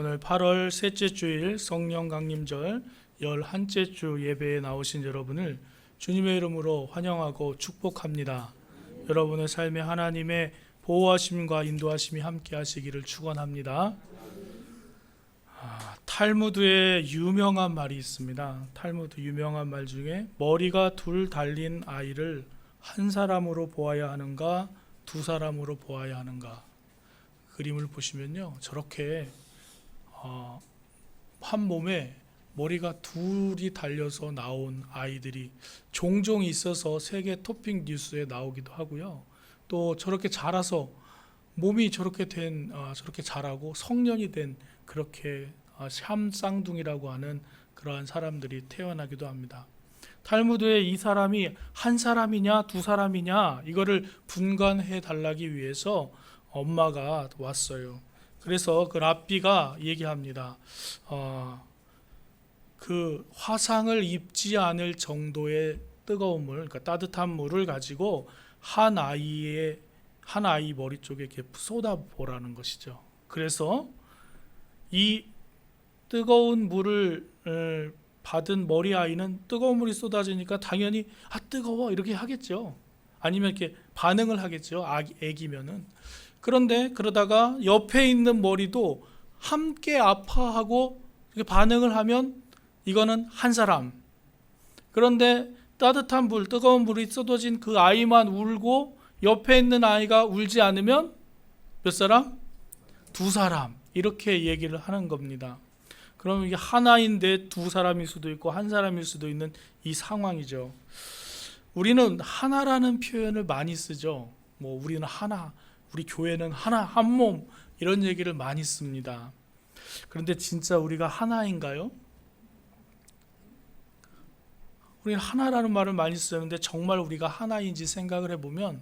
오늘 8월 셋째 주일 성령 강림절 열한째 주 예배에 나오신 여러분을 주님의 이름으로 환영하고 축복합니다. 여러분의 삶에 하나님의 보호하심과 인도하심이 함께 하시기를 축원합니다. 아, 탈무드에 유명한 말이 있습니다. 탈무드 유명한 말 중에 머리가 둘 달린 아이를 한 사람으로 보아야 하는가 두 사람으로 보아야 하는가 그림을 보시면요 저렇게 어, 한 몸에 머리가 둘이 달려서 나온 아이들이 종종 있어서 세계 토핑 뉴스에 나오기도 하고요. 또 저렇게 자라서 몸이 저렇게 된 아, 저렇게 자라고 성년이 된 그렇게 아, 샴쌍둥이라고 하는 그러한 사람들이 태어나기도 합니다. 탈무드에 이 사람이 한 사람이냐 두 사람이냐 이거를 분간해 달라기 위해서 엄마가 왔어요. 그래서 그 랍비가 얘기합니다. 어, 그 화상을 입지 않을 정도의 뜨거운 물, 그러니까 따뜻한 물을 가지고 한 아이의 한 아이 머리 쪽에 이렇게 쏟아 보라는 것이죠. 그래서 이 뜨거운 물을 에, 받은 머리 아이는 뜨거운 물이 쏟아지니까 당연히 아 뜨거워 이렇게 하겠죠. 아니면 이렇게 반응을 하겠죠. 아기, 애기면은. 그런데 그러다가 옆에 있는 머리도 함께 아파하고 반응을 하면 이거는 한 사람. 그런데 따뜻한 불, 뜨거운 불이 쏟아진 그 아이만 울고 옆에 있는 아이가 울지 않으면 몇 사람? 두 사람. 이렇게 얘기를 하는 겁니다. 그럼 이게 하나인데 두 사람일 수도 있고 한 사람일 수도 있는 이 상황이죠. 우리는 하나라는 표현을 많이 쓰죠. 뭐 우리는 하나, 우리 교회는 하나, 한 몸 이런 얘기를 많이 씁니다. 그런데 진짜 우리가 하나인가요? 우리는 하나라는 말을 많이 쓰는데 정말 우리가 하나인지 생각을 해보면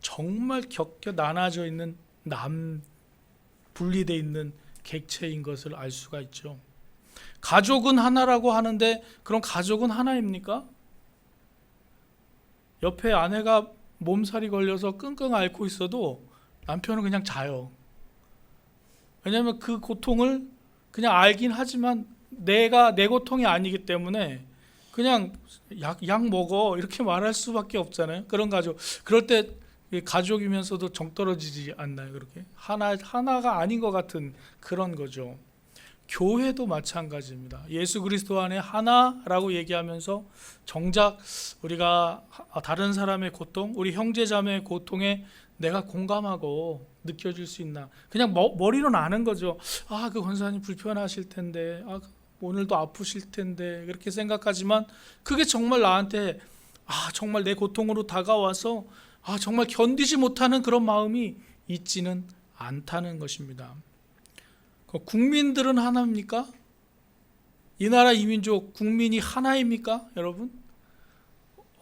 정말 격겨 나눠져 있는 남 분리돼 있는 객체인 것을 알 수가 있죠. 가족은 하나라고 하는데 그럼 가족은 하나입니까? 옆에 아내가 몸살이 걸려서 끙끙 앓고 있어도 남편은 그냥 자요. 왜냐하면 그 고통을 그냥 알긴 하지만 내가 내 고통이 아니기 때문에 그냥 약, 약 먹어 이렇게 말할 수밖에 없잖아요. 그런 가족. 그럴 때 가족이면서도 정 떨어지지 않나요? 그렇게 하나 하나가 아닌 것 같은 그런 거죠. 교회도 마찬가지입니다. 예수 그리스도 안에 하나라고 얘기하면서 정작 우리가 다른 사람의 고통, 우리 형제자매의 고통에 내가 공감하고 느껴질 수 있나? 그냥 머리로는 아는 거죠. 아, 그 권사님 불편하실 텐데, 아, 오늘도 아프실 텐데 그렇게 생각하지만 그게 정말 나한테 아, 정말 내 고통으로 다가와서 아, 정말 견디지 못하는 그런 마음이 있지는 않다는 것입니다. 그 국민들은 하나입니까? 이 나라 이민족 국민이 하나입니까? 여러분?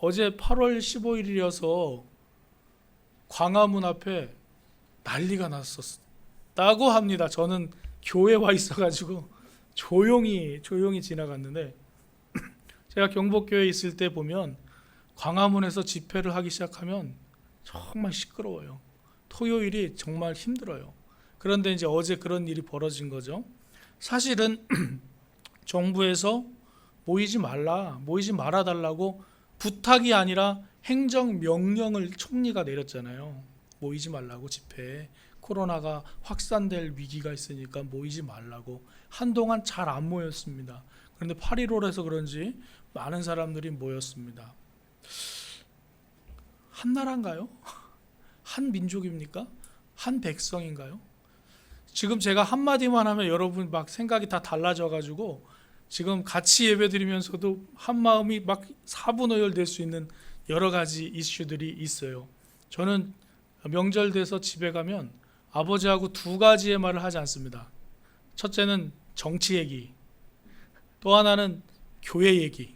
어제 8월 15일이어서 광화문 앞에 난리가 났었다고 합니다. 저는 교회 와 있어가지고 조용히 조용히 지나갔는데 제가 경복교회 있을 때 보면 광화문에서 집회를 하기 시작하면 정말 시끄러워요. 토요일이 정말 힘들어요. 그런데 이제 어제 그런 일이 벌어진 거죠. 사실은 정부에서 모이지 말라, 모이지 말아 달라고 부탁이 아니라 행정 명령을 총리가 내렸잖아요. 모이지 말라고 집회에 코로나가 확산될 위기가 있으니까 모이지 말라고 한동안 잘 안 모였습니다. 그런데 8.15라서 그런지 많은 사람들이 모였습니다. 한 나라인가요? 한 민족입니까? 한 백성인가요? 지금 제가 한마디만 하면 여러분 막 생각이 다 달라져 가지고 지금 같이 예배 드리면서도 한 마음이 막 사분오열될 수 있는 여러 가지 이슈들이 있어요. 저는 명절 돼서 집에 가면 아버지하고 두 가지의 말을 하지 않습니다. 첫째는 정치 얘기, 또 하나는 교회 얘기.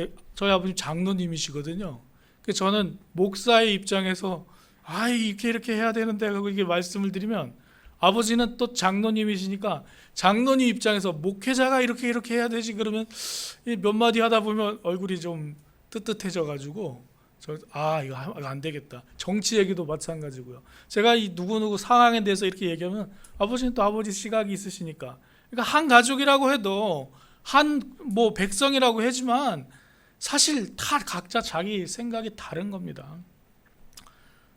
예, 저희 아버님 장로님이시거든요. 그래서 저는 목사의 입장에서 아 이렇게 이렇게 해야 되는데 하고 이게 말씀을 드리면 아버지는 또 장로님이시니까 장로님 입장에서 목회자가 이렇게 이렇게 해야 되지 그러면 몇 마디 하다 보면 얼굴이 좀 뜨뜻해져 가지고 저, 아 이거 안 되겠다. 정치 얘기도 마찬가지고요. 제가 이 누구 누구 상황에 대해서 이렇게 얘기하면 아버지는 또 아버지 시각이 있으시니까. 그러니까 한 가족이라고 해도 한 뭐 백성이라고 하지만 사실 다 각자 자기 생각이 다른 겁니다.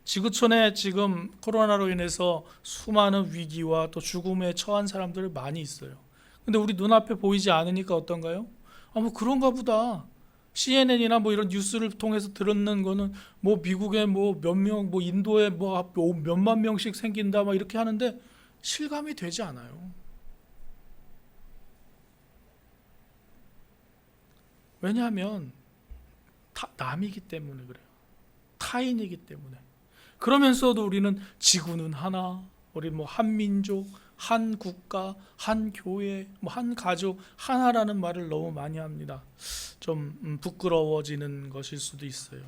지구촌에 지금 코로나로 인해서 수많은 위기와 또 죽음에 처한 사람들이 많이 있어요. 근데 우리 눈앞에 보이지 않으니까 어떤가요? 아, 뭐 그런가 보다. CNN이나 뭐 이런 뉴스를 통해서 들었는 거는 뭐 미국에 뭐 몇 명, 뭐 인도에 뭐 몇만 명씩 생긴다 막 이렇게 하는데 실감이 되지 않아요. 왜냐하면 타, 남이기 때문에 그래요. 타인이기 때문에. 그러면서도 우리는 지구는 하나, 우리 뭐 한민족, 한 국가, 한 교회, 뭐 한 가족 하나라는 말을 너무 많이 합니다. 좀 음, 부끄러워지는 것일 수도 있어요.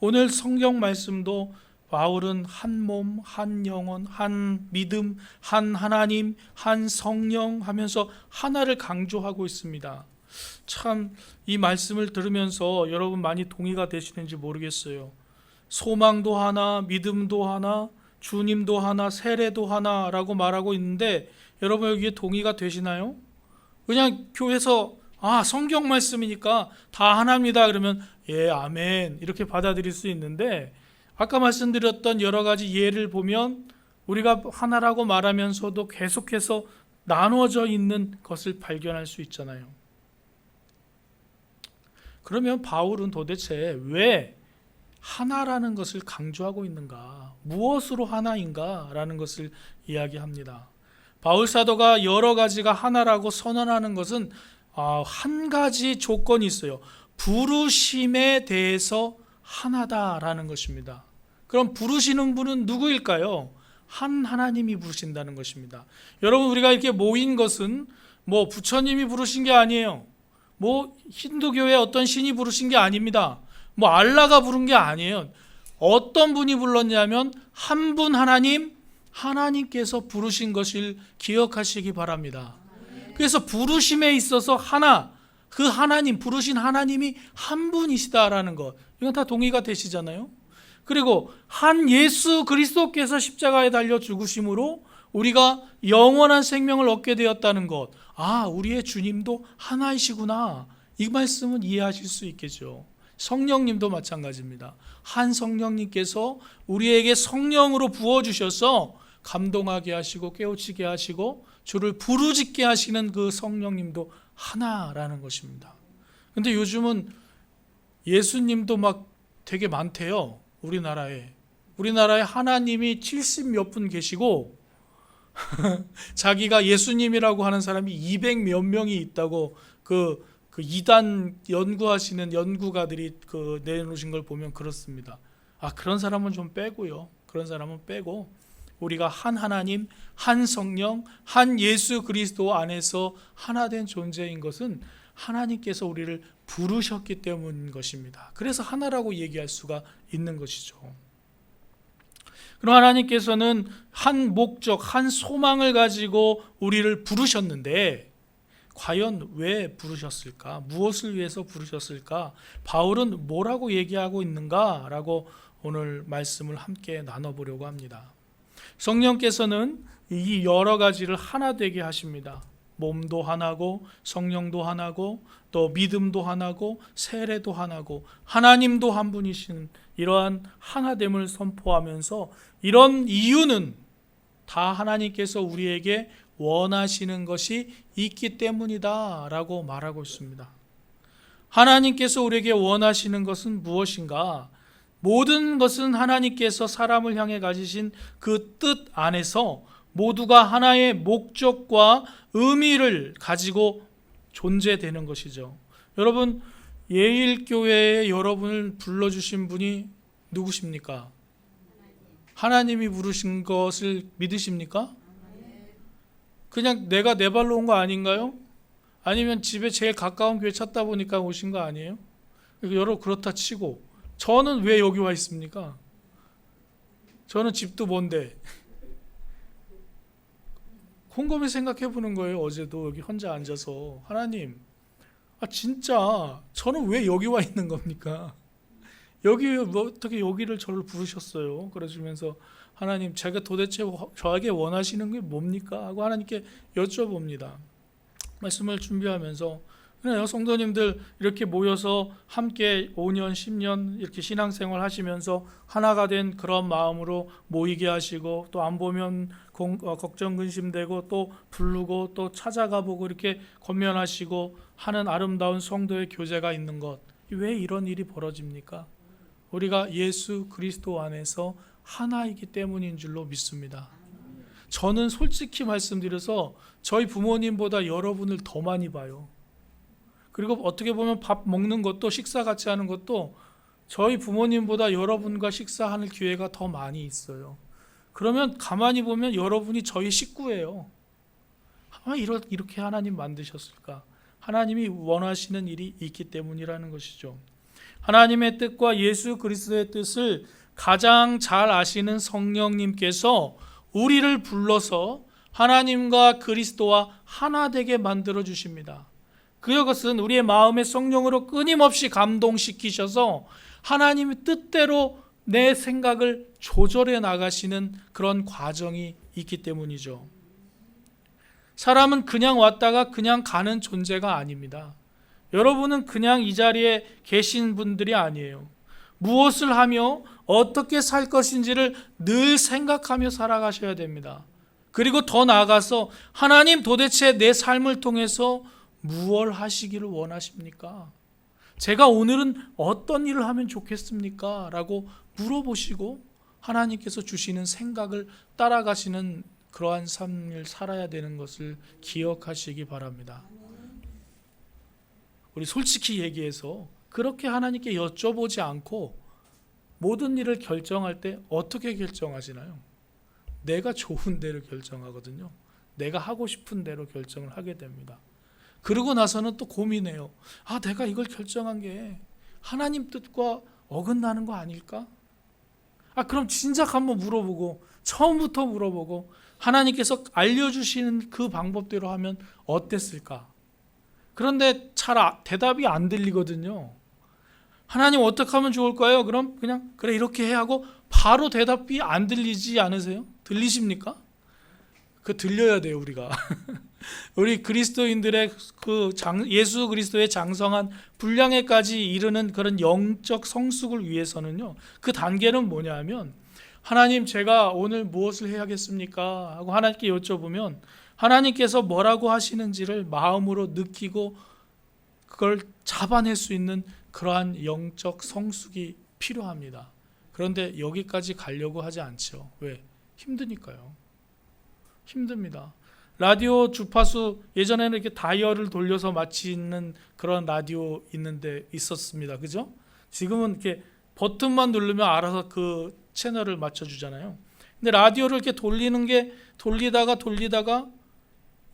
오늘 성경 말씀도 바울은 한 몸, 한 영혼, 한 믿음, 한 하나님, 한 성령 하면서 하나를 강조하고 있습니다. 참 이 말씀을 들으면서 여러분 많이 동의가 되시는지 모르겠어요. 소망도 하나, 믿음도 하나, 주님도 하나, 세례도 하나라고 말하고 있는데 여러분 여기에 동의가 되시나요? 그냥 교회에서 아 성경 말씀이니까 다 하나입니다 그러면 예 아멘 이렇게 받아들일 수 있는데 아까 말씀드렸던 여러 가지 예를 보면 우리가 하나라고 말하면서도 계속해서 나누어져 있는 것을 발견할 수 있잖아요. 그러면 바울은 도대체 왜 하나라는 것을 강조하고 있는가? 무엇으로 하나인가 라는 것을 이야기합니다. 바울 사도가 여러 가지가 하나라고 선언하는 것은 아, 한 가지 조건이 있어요. 부르심에 대해서 하나다라는 것입니다. 그럼 부르시는 분은 누구일까요? 한 하나님이 부르신다는 것입니다. 여러분 우리가 이렇게 모인 것은 뭐 부처님이 부르신 게 아니에요. 뭐 힌두교의 어떤 신이 부르신 게 아닙니다. 뭐 알라가 부른 게 아니에요. 어떤 분이 불렀냐면 한 분 하나님 하나님께서 부르신 것을 기억하시기 바랍니다. 그래서 부르심에 있어서 하나 그 하나님 부르신 하나님이 한 분이시다라는 것 이건 다 동의가 되시잖아요. 그리고 한 예수 그리스도께서 십자가에 달려 죽으심으로 우리가 영원한 생명을 얻게 되었다는 것. 아, 우리의 주님도 하나이시구나. 이 말씀은 이해하실 수 있겠죠. 성령님도 마찬가지입니다. 한 성령님께서 우리에게 성령으로 부어 주셔서 감동하게 하시고 깨우치게 하시고 주를 부르짖게 하시는 그 성령님도 하나라는 것입니다. 근데 요즘은 예수님도 막 되게 많대요. 우리나라에. 우리나라에 하나님이 70 몇 분 계시고 자기가 예수님이라고 하는 사람이 200 몇 명이 있다고 그, 그 이단 연구하시는 연구가들이 그 내놓으신 걸 보면 그렇습니다. 아 그런 사람은 좀 빼고요. 그런 사람은 빼고 우리가 한 하나님, 한 성령, 한 예수 그리스도 안에서 하나 된 존재인 것은 하나님께서 우리를 부르셨기 때문인 것입니다. 그래서 하나라고 얘기할 수가 있는 것이죠. 그럼 하나님께서는 한 목적, 한 소망을 가지고 우리를 부르셨는데 과연 왜 부르셨을까? 무엇을 위해서 부르셨을까? 바울은 뭐라고 얘기하고 있는가 라고 오늘 말씀을 함께 나눠보려고 합니다. 성령께서는 이 여러 가지를 하나 되게 하십니다. 몸도 하나고 성령도 하나고 또 믿음도 하나고 세례도 하나고 하나님도 한 분이신 이러한 하나됨을 선포하면서 이런 이유는 다 하나님께서 우리에게 원하시는 것이 있기 때문이다 라고 말하고 있습니다. 하나님께서 우리에게 원하시는 것은 무엇인가? 모든 것은 하나님께서 사람을 향해 가지신 그 뜻 안에서 모두가 하나의 목적과 의미를 가지고 존재되는 것이죠. 여러분 예일교회에 여러분을 불러주신 분이 누구십니까? 하나님이 부르신 것을 믿으십니까? 그냥 내가 내 발로 온 거 아닌가요? 아니면 집에 제일 가까운 교회 찾다 보니까 오신 거 아니에요? 여러 그렇다 치고 저는 왜 여기 와 있습니까? 저는 집도 먼데 곰곰이 생각해 보는 거예요. 어제도 여기 혼자 앉아서 하나님, 아 진짜 저는 왜 여기 와 있는 겁니까? 여기 뭐 어떻게 여기를 저를 부르셨어요? 그러시면서 하나님 제가 도대체 저에게 원하시는 게 뭡니까? 하고 하나님께 여쭤봅니다. 말씀을 준비하면서 그래요 성도님들 이렇게 모여서 함께 5년 10년 이렇게 신앙생활 하시면서 하나가 된 그런 마음으로 모이게 하시고 또 안 보면 공- 어, 걱정 근심되고 또 부르고 또 찾아가 보고 이렇게 권면하시고 하는 아름다운 성도의 교제가 있는 것 왜 이런 일이 벌어집니까? 우리가 예수 그리스도 안에서 하나이기 때문인 줄로 믿습니다. 저는 솔직히 말씀드려서 저희 부모님보다 여러분을 더 많이 봐요. 그리고 어떻게 보면 밥 먹는 것도 식사 같이 하는 것도 저희 부모님보다 여러분과 식사하는 기회가 더 많이 있어요. 그러면 가만히 보면 여러분이 저희 식구예요. 아, 이렇게 하나님 만드셨을까? 하나님이 원하시는 일이 있기 때문이라는 것이죠. 하나님의 뜻과 예수 그리스도의 뜻을 가장 잘 아시는 성령님께서 우리를 불러서 하나님과 그리스도와 하나 되게 만들어 주십니다. 그것은 우리의 마음의 성령으로 끊임없이 감동시키셔서 하나님의 뜻대로 내 생각을 조절해 나가시는 그런 과정이 있기 때문이죠. 사람은 그냥 왔다가 그냥 가는 존재가 아닙니다. 여러분은 그냥 이 자리에 계신 분들이 아니에요. 무엇을 하며 어떻게 살 것인지를 늘 생각하며 살아가셔야 됩니다. 그리고 더 나아가서 하나님 도대체 내 삶을 통해서 무엇 하시기를 원하십니까? 제가 오늘은 어떤 일을 하면 좋겠습니까? 라고 물어보시고 하나님께서 주시는 생각을 따라가시는 그러한 삶을 살아야 되는 것을 기억하시기 바랍니다. 우리 솔직히 얘기해서 그렇게 하나님께 여쭤보지 않고 모든 일을 결정할 때 어떻게 결정하시나요? 내가 좋은 대로 결정하거든요. 내가 하고 싶은 대로 결정을 하게 됩니다. 그러고 나서는 또 고민해요. 아, 내가 이걸 결정한 게 하나님 뜻과 어긋나는 거 아닐까? 아, 그럼 진작 한번 물어보고 처음부터 물어보고 하나님께서 알려주시는 그 방법대로 하면 어땠을까? 그런데 잘 아- 대답이 안 들리거든요. 하나님 어떻게 하면 좋을까요? 그럼 그냥 그래 이렇게 해 하고 바로 대답이 안 들리지 않으세요? 들리십니까? 그 들려야 돼요 우리가. 우리 그리스도인들의 그 장, 예수 그리스도의 장성한 분량에까지 이르는 그런 영적 성숙을 위해서는요. 그 단계는 뭐냐면 하나님 제가 오늘 무엇을 해야겠습니까? 하고 하나님께 여쭤보면 하나님께서 뭐라고 하시는지를 마음으로 느끼고 그걸 잡아낼 수 있는 그러한 영적 성숙이 필요합니다. 그런데 여기까지 가려고 하지 않죠. 왜? 힘드니까요. 힘듭니다. 라디오 주파수 예전에는 이렇게 다이얼을 돌려서 맞히는 그런 라디오 있는데 있었습니다. 그죠? 지금은 이렇게 버튼만 누르면 알아서 그 채널을 맞춰 주잖아요. 근데 라디오를 이렇게 돌리는 게 돌리다가 돌리다가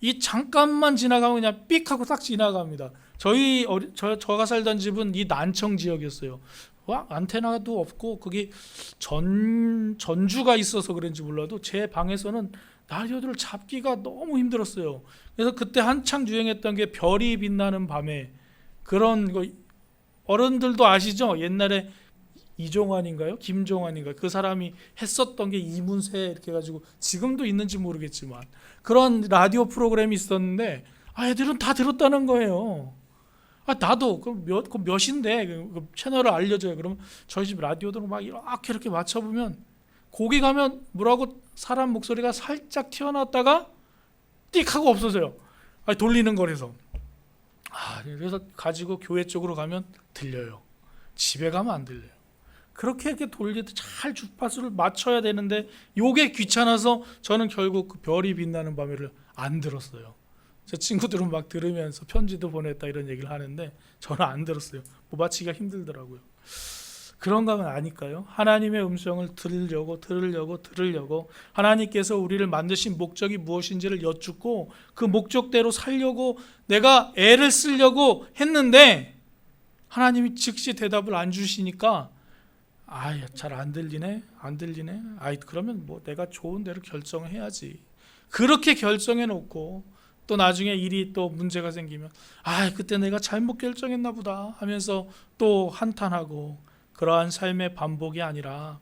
이 잠깐만 지나가면 그냥 삑 하고 딱 지나갑니다. 저희 어리, 저 저가 살던 집은 이 난청 지역이었어요. 와 안테나도 없고 거기 전 전주가 있어서 그런지 몰라도 제 방에서는 라디오들을 잡기가 너무 힘들었어요. 그래서 그때 한창 유행했던 게 별이 빛나는 밤에 그런 거 어른들도 아시죠? 옛날에 이종환인가요? 김종환인가요? 그 사람이 했었던 게 이문세 이렇게 해가지고 지금도 있는지 모르겠지만 그런 라디오 프로그램이 있었는데 아 애들은 다 들었다는 거예요. 아 나도 그럼 몇, 그 몇인데 그, 그 채널을 알려줘요. 그러면 저희 집 라디오도 막 이렇게 이렇게 맞춰보면 거기 가면 뭐라고 사람 목소리가 살짝 튀어나왔다가 띡 하고 없어져요. 아 돌리는 거라서. 아 그래서 가지고 교회 쪽으로 가면 들려요. 집에 가면 안 들려요. 그렇게 이렇게 돌리도 잘 주파수를 맞춰야 되는데 요게 귀찮아서 저는 결국 그 별이 빛나는 밤에를 안 들었어요. 제 친구들은 막 들으면서 편지도 보냈다 이런 얘기를 하는데 저는 안 들었어요. 뭐 맞히기가 힘들더라고요. 그런 거는 아닐까요? 하나님의 음성을 들으려고 들으려고 들으려고 하나님께서 우리를 만드신 목적이 무엇인지를 여쭙고 그 목적대로 살려고 내가 애를 쓰려고 했는데 하나님이 즉시 대답을 안 주시니까 아야 잘안 들리네 안 들리네 아이 그러면 뭐 내가 좋은 대로 결정을 해야지 그렇게 결정해 놓고 또 나중에 일이 또 문제가 생기면 아 그때 내가 잘못 결정했나 보다 하면서 또 한탄하고 그러한 삶의 반복이 아니라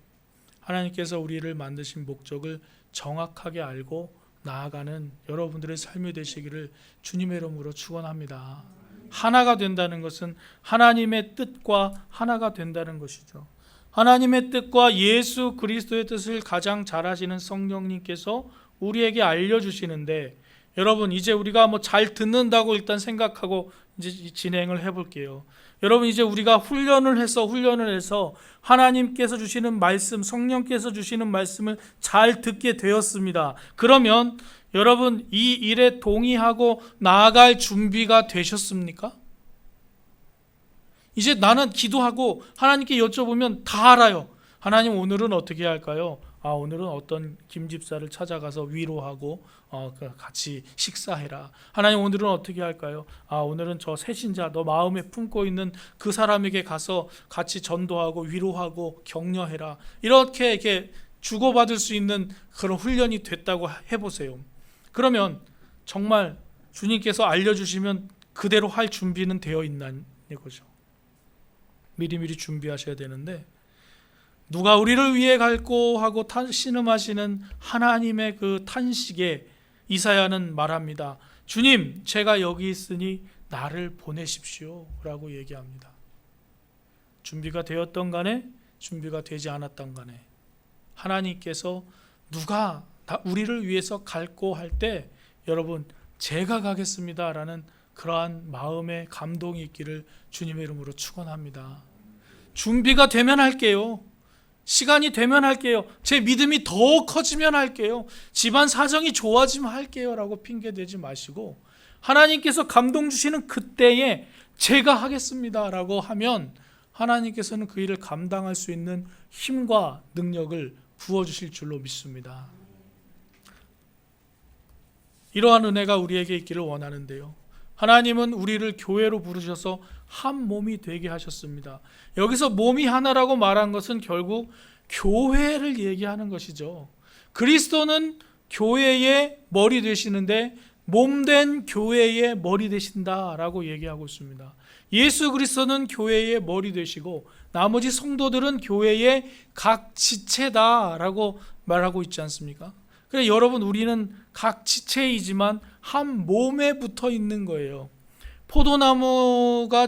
하나님께서 우리를 만드신 목적을 정확하게 알고 나아가는 여러분들의 삶이 되시기를 주님의 이름으로 축원합니다. 하나가 된다는 것은 하나님의 뜻과 하나가 된다는 것이죠. 하나님의 뜻과 예수 그리스도의 뜻을 가장 잘 아시는 성령님께서 우리에게 알려 주시는데 여러분 이제 우리가 뭐 잘 듣는다고 일단 생각하고 이제 진행을 해 볼게요. 여러분 이제 우리가 훈련을 해서 훈련을 해서 하나님께서 주시는 말씀, 성령께서 주시는 말씀을 잘 듣게 되었습니다. 그러면 여러분 이 일에 동의하고 나아갈 준비가 되셨습니까? 이제 나는 기도하고 하나님께 여쭤보면 다 알아요. 하나님 오늘은 어떻게 할까요? 아 오늘은 어떤 김 집사를 찾아가서 위로하고 어, 그 같이 식사해라. 하나님 오늘은 어떻게 할까요? 아 오늘은 저 새신자 너 마음에 품고 있는 그 사람에게 가서 같이 전도하고 위로하고 격려해라. 이렇게 이렇게 주고받을 수 있는 그런 훈련이 됐다고 해보세요. 그러면 정말 주님께서 알려주시면 그대로 할 준비는 되어 있는 거죠. 미리미리 준비하셔야 되는데 누가 우리를 위해 갈고 하고 탄- 신음하시는 하나님의 그 탄식에 이사야는 말합니다. 주님, 제가 여기 있으니 나를 보내십시오라고 얘기합니다. 준비가 되었던 간에 준비가 되지 않았던 간에 하나님께서 누가 나- 우리를 위해서 갈고 할 때 여러분 제가 가겠습니다라는 그러한 마음의 감동이 있기를 주님의 이름으로 축원합니다. 준비가 되면 할게요. 시간이 되면 할게요. 제 믿음이 더 커지면 할게요. 집안 사정이 좋아지면 할게요라고 핑계 대지 마시고 하나님께서 감동 주시는 그때에 제가 하겠습니다라고 하면 하나님께서는 그 일을 감당할 수 있는 힘과 능력을 부어 주실 줄로 믿습니다. 이러한 은혜가 우리에게 있기를 원하는데요. 하나님은 우리를 교회로 부르셔서 한 몸이 되게 하셨습니다. 여기서 몸이 하나라고 말한 것은 결국 교회를 얘기하는 것이죠. 그리스도는 교회의 머리 되시는데 몸된 교회의 머리 되신다라고 얘기하고 있습니다. 예수 그리스도는 교회의 머리 되시고 나머지 성도들은 교회의 각 지체다라고 말하고 있지 않습니까? 그래 여러분 우리는 각 지체이지만 한 몸에 붙어 있는 거예요. 포도나무가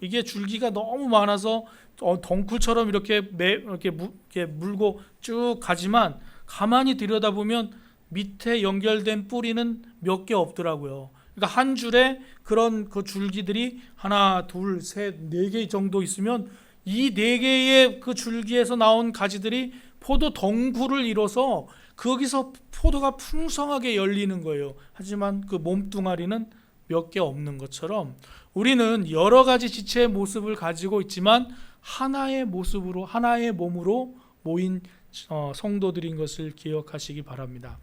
이게 줄기가 너무 많아서 어, 덩굴처럼 이렇게 매, 이렇게, 무, 이렇게 물고 쭉 가지만 가만히 들여다보면 밑에 연결된 뿌리는 몇 개 없더라고요. 그러니까 한 줄에 그런 그 줄기들이 하나, 둘, 셋, 네 개 정도 있으면 이 네 개의 그 줄기에서 나온 가지들이 포도 덩굴을 이뤄서 거기서 포도가 풍성하게 열리는 거예요. 하지만 그 몸뚱아리는 몇 개 없는 것처럼 우리는 여러 가지 지체의 모습을 가지고 있지만 하나의 모습으로 하나의 몸으로 모인 어, 성도들인 것을 기억하시기 바랍니다.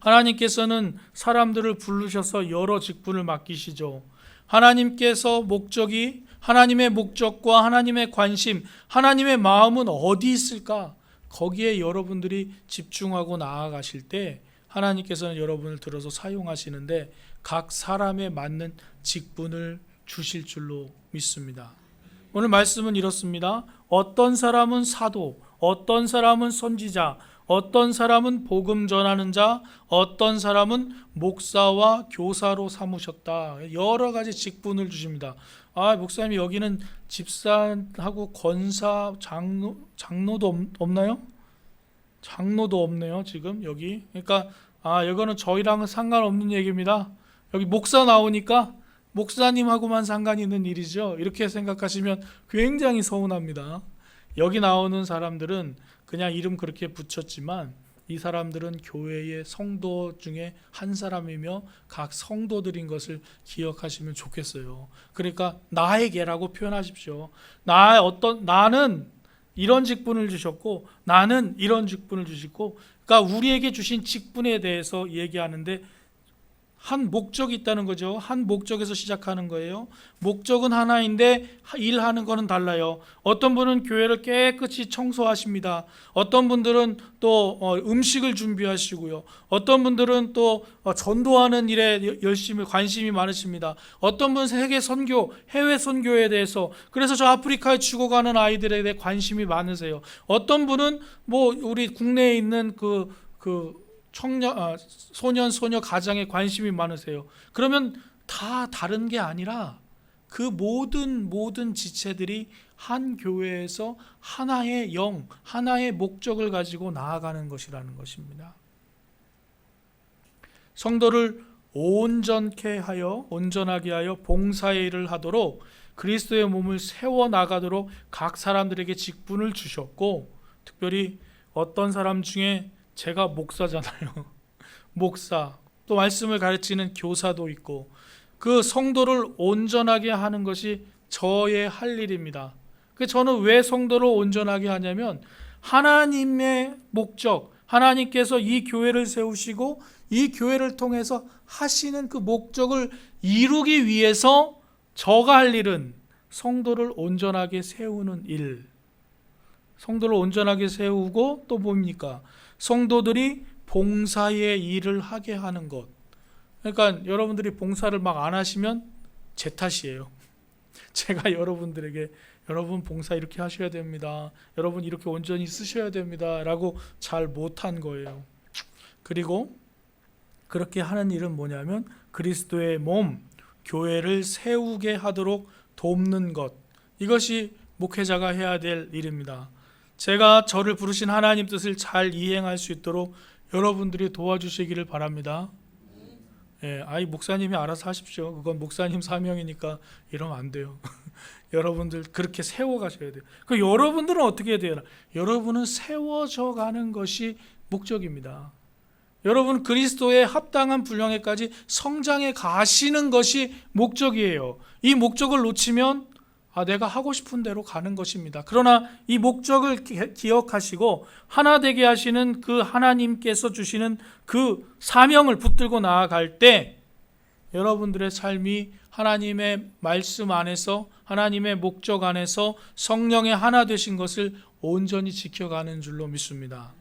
하나님께서는 사람들을 부르셔서 여러 직분을 맡기시죠. 하나님께서 목적이 하나님의 목적과 하나님의 관심, 하나님의 마음은 어디 있을까? 거기에 여러분들이 집중하고 나아가실 때 하나님께서는 여러분을 들어서 사용하시는데 각 사람에 맞는 직분을 주실 줄로 믿습니다. 오늘 말씀은 이렇습니다. 어떤 사람은 사도, 어떤 사람은 선지자, 어떤 사람은 복음 전하는 자, 어떤 사람은 목사와 교사로 삼으셨다. 여러 가지 직분을 주십니다. 아, 목사님 여기는 집사하고 권사, 장로, 장로도 없, 없나요? 장로도 없네요, 지금 여기. 그러니까 아, 이거는 저희랑은 상관없는 얘기입니다. 여기 목사 나오니까 목사님하고만 상관 있는 일이죠. 이렇게 생각하시면 굉장히 서운합니다. 여기 나오는 사람들은 그냥 이름 그렇게 붙였지만 이 사람들은 교회의 성도 중에 한 사람이며 각 성도들인 것을 기억하시면 좋겠어요. 그러니까 나에게라고 표현하십시오. 나 어떤 나는 이런 직분을 주셨고 나는 이런 직분을 주시고 그러니까 우리에게 주신 직분에 대해서 얘기하는데 한 목적이 있다는 거죠. 한 목적에서 시작하는 거예요. 목적은 하나인데 일하는 거는 달라요. 어떤 분은 교회를 깨끗이 청소하십니다. 어떤 분들은 또 어, 음식을 준비하시고요. 어떤 분들은 또 어, 전도하는 일에 열심히 관심이 많으십니다. 어떤 분은 세계 선교, 해외 선교에 대해서 그래서 저 아프리카에 죽어가는 아이들에 대해 관심이 많으세요. 어떤 분은 뭐 우리 국내에 있는 그그 청년 아, 소년 소녀 가장에 관심이 많으세요. 그러면 다 다른 게 아니라 그 모든 모든 지체들이 한 교회에서 하나의 영, 하나의 목적을 가지고 나아가는 것이라는 것입니다. 성도를 온전케 하여 온전하게 하여 봉사의 일을 하도록 그리스도의 몸을 세워 나가도록 각 사람들에게 직분을 주셨고 특별히 어떤 사람 중에 제가 목사잖아요. 목사 또 말씀을 가르치는 교사도 있고 그 성도를 온전하게 하는 것이 저의 할 일입니다. 그 저는 왜 성도를 온전하게 하냐면 하나님의 목적, 하나님께서 이 교회를 세우시고 이 교회를 통해서 하시는 그 목적을 이루기 위해서 저가 할 일은 성도를 온전하게 세우는 일. 성도를 온전하게 세우고 또 뭡니까? 성도들이 봉사의 일을 하게 하는 것. 그러니까 여러분들이 봉사를 막 안 하시면 제 탓이에요. 제가 여러분들에게 여러분 봉사 이렇게 하셔야 됩니다. 여러분 이렇게 온전히 쓰셔야 됩니다 라고 잘 못한 거예요. 그리고 그렇게 하는 일은 뭐냐면 그리스도의 몸 교회를 세우게 하도록 돕는 것. 이것이 목회자가 해야 될 일입니다. 제가 저를 부르신 하나님 뜻을 잘 이행할 수 있도록 여러분들이 도와주시기를 바랍니다. 예, 아이 목사님이 알아서 하십시오. 그건 목사님 사명이니까 이러면 안 돼요. 여러분들 그렇게 세워 가셔야 돼요. 그 여러분들은 어떻게 해야 되나? 여러분은 세워져 가는 것이 목적입니다. 여러분 그리스도의 합당한 분량에까지 성장해 가시는 것이 목적이에요. 이 목적을 놓치면 아, 내가 하고 싶은 대로 가는 것입니다. 그러나 이 목적을 기- 기억하시고 하나 되게 하시는 그 하나님께서 주시는 그 사명을 붙들고 나아갈 때 여러분들의 삶이 하나님의 말씀 안에서 하나님의 목적 안에서 성령의 하나 되신 것을 온전히 지켜가는 줄로 믿습니다.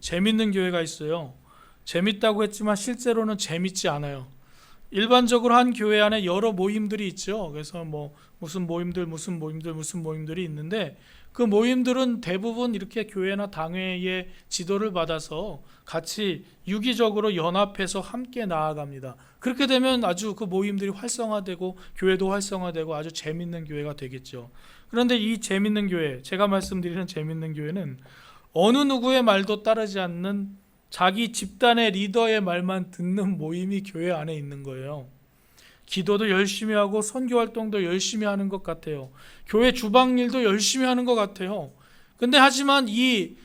재밌는 교회가 있어요. 재밌다고 했지만 실제로는 재밌지 않아요. 일반적으로 한 교회 안에 여러 모임들이 있죠. 그래서 뭐 무슨 모임들 무슨 모임들 무슨 모임들이 있는데 그 모임들은 대부분 이렇게 교회나 당회의 지도를 받아서 같이 유기적으로 연합해서 함께 나아갑니다. 그렇게 되면 아주 그 모임들이 활성화되고 교회도 활성화되고 아주 재밌는 교회가 되겠죠. 그런데 이 재밌는 교회, 제가 말씀드리는 재밌는 교회는 어느 누구의 말도 따르지 않는 자기 집단의 리더의 말만 듣는 모임이 교회 안에 있는 거예요. 기도도 열심히 하고 선교 활동도 열심히 하는 것 같아요. 교회 주방 일도 열심히 하는 것 같아요. 근데 하지만 이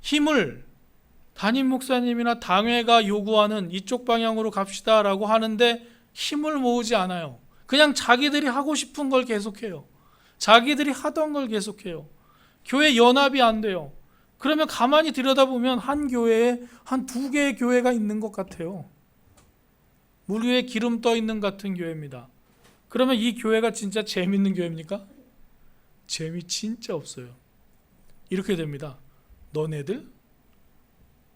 힘을 담임 목사님이나 당회가 요구하는 이쪽 방향으로 갑시다라고 하는데 힘을 모으지 않아요. 그냥 자기들이 하고 싶은 걸 계속해요. 자기들이 하던 걸 계속해요. 교회 연합이 안 돼요. 그러면 가만히 들여다보면 한 교회에 한 두 개의 교회가 있는 것 같아요. 물 위에 기름 떠 있는 같은 교회입니다. 그러면 이 교회가 진짜 재밌는 교회입니까? 재미 진짜 없어요. 이렇게 됩니다. 너네들,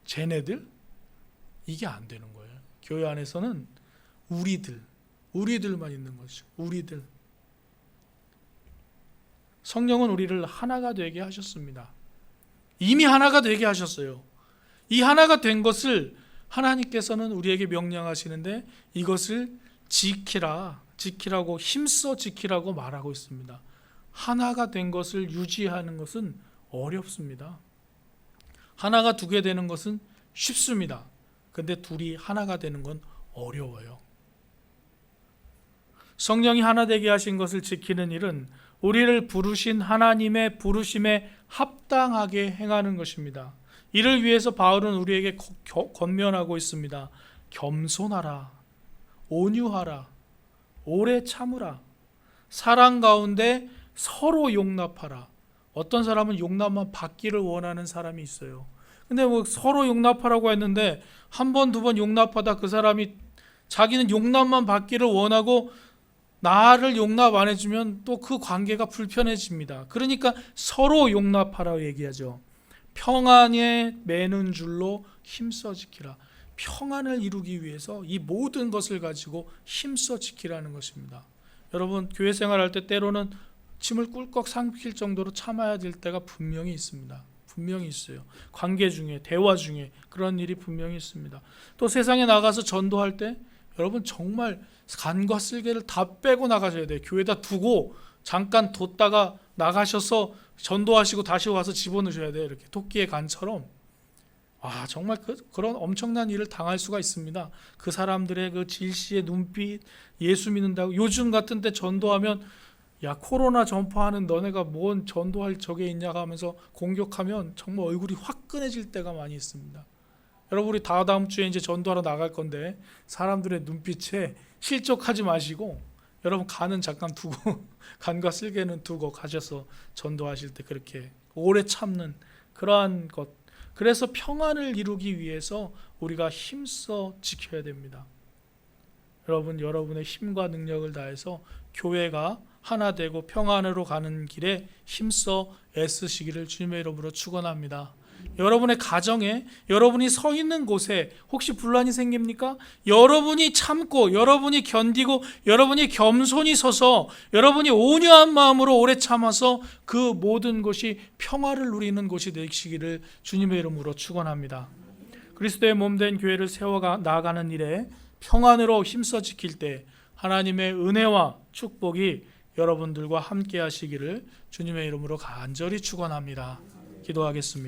쟤네들 이게 안 되는 거예요. 교회 안에서는 우리들, 우리들만 있는 것이죠. 우리들. 성령은 우리를 하나가 되게 하셨습니다. 이미 하나가 되게 하셨어요. 이 하나가 된 것을 하나님께서는 우리에게 명령하시는데 이것을 지키라, 지키라고 힘써 지키라고 말하고 있습니다. 하나가 된 것을 유지하는 것은 어렵습니다. 하나가 두 개 되는 것은 쉽습니다. 근데 둘이 하나가 되는 건 어려워요. 성령이 하나 되게 하신 것을 지키는 일은 우리를 부르신 하나님의 부르심에 합당하게 행하는 것입니다. 이를 위해서 바울은 우리에게 권면하고 있습니다. 겸손하라, 온유하라, 오래 참으라, 사랑 가운데 서로 용납하라. 어떤 사람은 용납만 받기를 원하는 사람이 있어요. 근데 뭐 서로 용납하라고 했는데 한 번 두 번 용납하다 그 사람이 자기는 용납만 받기를 원하고 나를 용납 안 해주면 또 그 관계가 불편해집니다. 그러니까 서로 용납하라고 얘기하죠. 평안에 매는 줄로 힘써 지키라. 평안을 이루기 위해서 이 모든 것을 가지고 힘써 지키라는 것입니다. 여러분 교회 생활할 때 때로는 침을 꿀꺽 삼킬 정도로 참아야 될 때가 분명히 있습니다. 분명히 있어요. 관계 중에 대화 중에 그런 일이 분명히 있습니다. 또 세상에 나가서 전도할 때 여러분 정말 간과 쓸개를 다 빼고 나가셔야 돼요. 교회다 두고 잠깐 뒀다가 나가셔서 전도하시고 다시 와서 집어넣으셔야 돼요. 이렇게 토끼의 간처럼. 아 정말 그, 그런 엄청난 일을 당할 수가 있습니다. 그 사람들의 그 질시의 눈빛, 예수 믿는다고 요즘 같은 때 전도하면 야 코로나 전파하는 너네가 뭔 전도할 적에 있냐가 하면서 공격하면 정말 얼굴이 화끈해질 때가 많이 있습니다. 여러분 우리 다 다음 주에 이제 전도하러 나갈 건데 사람들의 눈빛에 실족하지 마시고 여러분 간은 잠깐 두고 간과 쓸개는 두고 가셔서 전도하실 때 그렇게 오래 참는 그러한 것 그래서 평안을 이루기 위해서 우리가 힘써 지켜야 됩니다. 여러분 여러분의 힘과 능력을 다해서 교회가 하나 되고 평안으로 가는 길에 힘써 애쓰시기를 주님의 이름으로 축원합니다. 여러분의 가정에 여러분이 서 있는 곳에 혹시 분란이 생깁니까? 여러분이 참고 여러분이 견디고 여러분이 겸손히 서서 여러분이 온유한 마음으로 오래 참아서 그 모든 것이 평화를 누리는 곳이 되시기를 주님의 이름으로 축원합니다. 그리스도의 몸된 교회를 세워 나가는 일에 평안으로 힘써 지킬 때 하나님의 은혜와 축복이 여러분들과 함께 하시기를 주님의 이름으로 간절히 축원합니다. 기도하겠습니다.